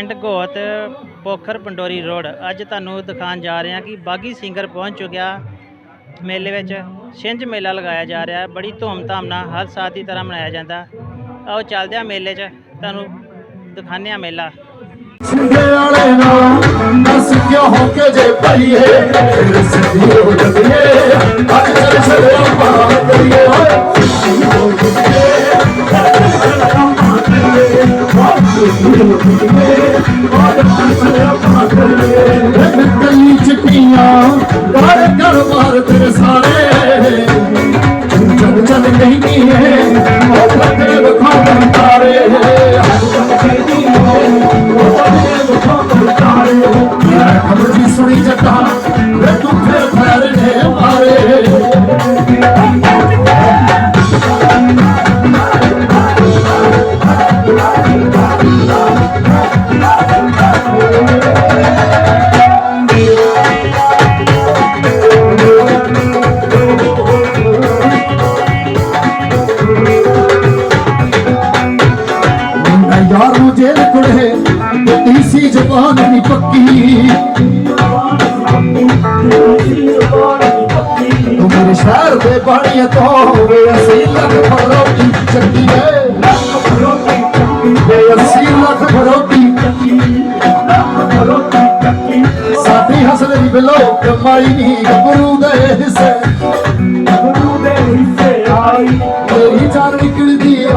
ਪਿੰਡ ਘੋਤ, ਪੋਖਰ ਪੰਡੋਰੀ ਰੋਡ। ਅੱਜ ਤੁਹਾਨੂੰ ਦਿਖਾਉਣ ਜਾ ਰਹੇ ਹਾਂ ਕਿ ਬਾਗੀ ਸਿੰਗਰ ਪਹੁੰਚ ਚੁੱਕਿਆ ਮੇਲੇ ਵਿੱਚ। ਛਿੰਝ ਮੇਲਾ ਲਗਾਇਆ ਜਾ ਰਿਹਾ ਬੜੀ ਧੂਮ ਧਾਮ ਨਾਲ ਹਰ ਸਾਲ ਦੀ ਤਰ੍ਹਾਂ ਮਨਾਇਆ ਜਾਂਦਾ। ਆਓ ਚੱਲਦੇ ਹਾਂ ਮੇਲੇ 'ਚ। ਤੁਹਾਨੂੰ ਦਿਖਾਉਂਦੇ ਹਾਂ ਮੇਲਾ। ਸਿੰਗੇ ਵਾਲੇ ਨਾਲ ਦੱਸ ਕਿਉਂ ਹੋ ਕੇ ਜੇ ਭਈਏ ਫਿਰ ਹੋ ਜਦੀਏ ਅੱਜ ਚੱਲ ਚਲੇ ਆਪਾਂ ਕਰੀਏ। ਓਏ ਕੱਲੀ ਚਿੱਟੀਆਂ ਕਰ ਕਰ ਮਾਰ ਤੇਰੇ ਸਾਰੇ ਨੂੰ ਜੇਲ ਕੁੜੇ ਤੇ ਸੀ, ਜ਼ਬਾਨ ਨਹੀਂ ਪੱਕੀ। ਮੇਰੇ ਸ਼ਹਿਰ ਦੇ ਬਾਣੀਆਂ ਤੋਂ ਵੇ ਅਸੀਂ ਲੱਖ ਫਰੋਟੀ ਚੱਕੀ ਵੇ। ਵੇ ਅਸੀਂ ਲੱਖ ਫਰੋਟੀ ਸਾਡੀ ਹਸਨ ਦੀ ਬਿਲੋ ਕਮਾਈ ਨਹੀਂ ਗੱਭਰੂ ਦੇ ਹਿੱਸੇ।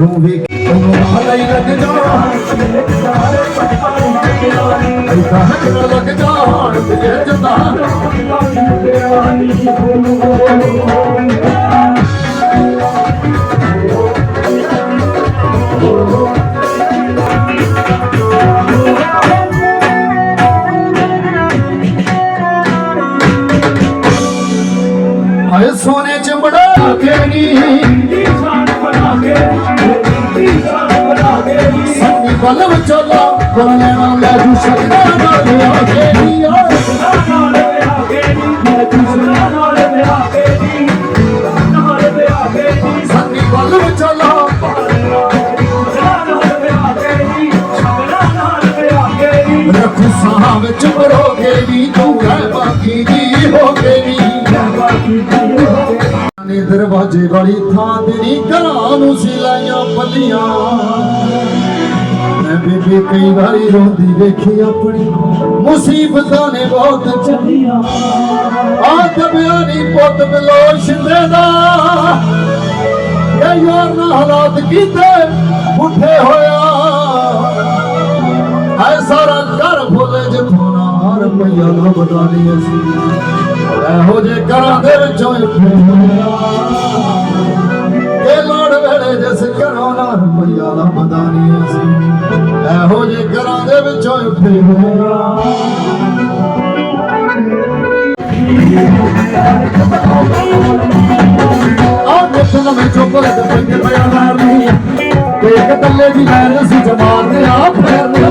ਤੂੰ ਵੀ ਤੂੰ ਨਾਲ ਹੀ ਲੱਗ ਜਾ ਹੱਥ ਲੱਗ ਜਾ ਤੇ ਜਦਾ ਆਏ ਸੋਨੇ ਚ ਬੜਾ ਕੇ ਨੀ। ਸੰਨੀ ਬਲ ਵਿਚੋਲਾ ਕੋਲੇ ਨਾਲ ਲੈ ਜੂ ਸਕਦਾ ਨਾ ਲਿਆ ਕੇ ਨੀ ਓਏ ਸੰਨੀ ਬਲ ਵਿਚੋਲਾ, ਰੱਖ ਸਾਹ ਵਿੱਚ ਬਰੋਗੇ ਵੀ, ਤੂੰ ਹੈ ਬਾਕੀ ਦੀ ਹੋ ਗਈ ਨੇ ਦਰਵਾਜ਼ੇ ਵਾਲੀ ਥਾਂ ਤੇ ਨੀ ਘਰਾਂ ਨੂੰ ਸਿਲਾਈਆਂ ਪੱਲੀਆਂ। ਬੇਬੇ, ਕਈ ਵਾਰੀ ਰੋਂਦੀ ਵੇਖੀ ਆਪਣੀ। ਮੁਸੀਬਤਾਂ ਨੇ ਬਹੁਤ ਚੱਲੀਆਂ ਆ ਦਬਿਆ ਨੀ ਪੁੱਤ ਬਿਲੋ ਦਾ ਇਹ ਯਾਰ ਨਾ ਹਾਲਾਤ ਕੀਤੇ, ਉੱਠੇ ਹੋਇਆ। ਐ ਸਾਰਾ ਘਰ ਫੁੱਲੇ ਜਿੱਥੋਂ ਨਾ ਰੁਪਈਆ ਨਾ ਬਤਾਨੀ ਅਸੀਂ। ਇਹੋ ਜੇ ਘਰਾਂ ਦੇ ਵਿੱਚੋਂ ਉੱਠੇ ਹੋਇਆ। ਇਹ ਲੋੜ ਵੇਲੇ ਜਿਸ ਘਰੋਂ ਨਾ ਰੁਪਈਆ ਨਾ ਬਤਾਨੀ ਅਸੀਂ। ਘਰਾਂ ਦੇ ਵਿੱਚੋਂ ਦੀ ਲੈਣ ਸੀ ਜਮਾਨ ਦੇ ਆ ਫੇਰਨੀ।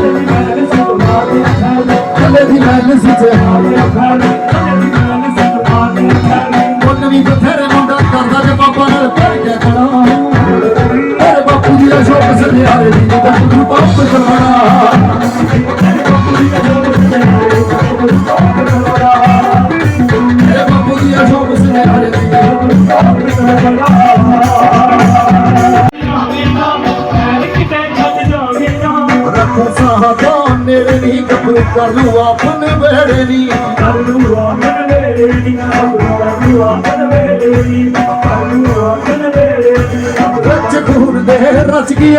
ਤੱਲੇ ਦੀ ਲੈਣ ਸੀ ਜਮਾਨ ਮੁੰਨ ਨਹੀਂ ਗੱਭਰੂ ਕਰ ਲੂ ਆਪਨ ਵੇੜੇ ਨਹੀਂ ਵਿੱਚ ਖੂਨ ਦੇ ਰਚ ਗਿਆ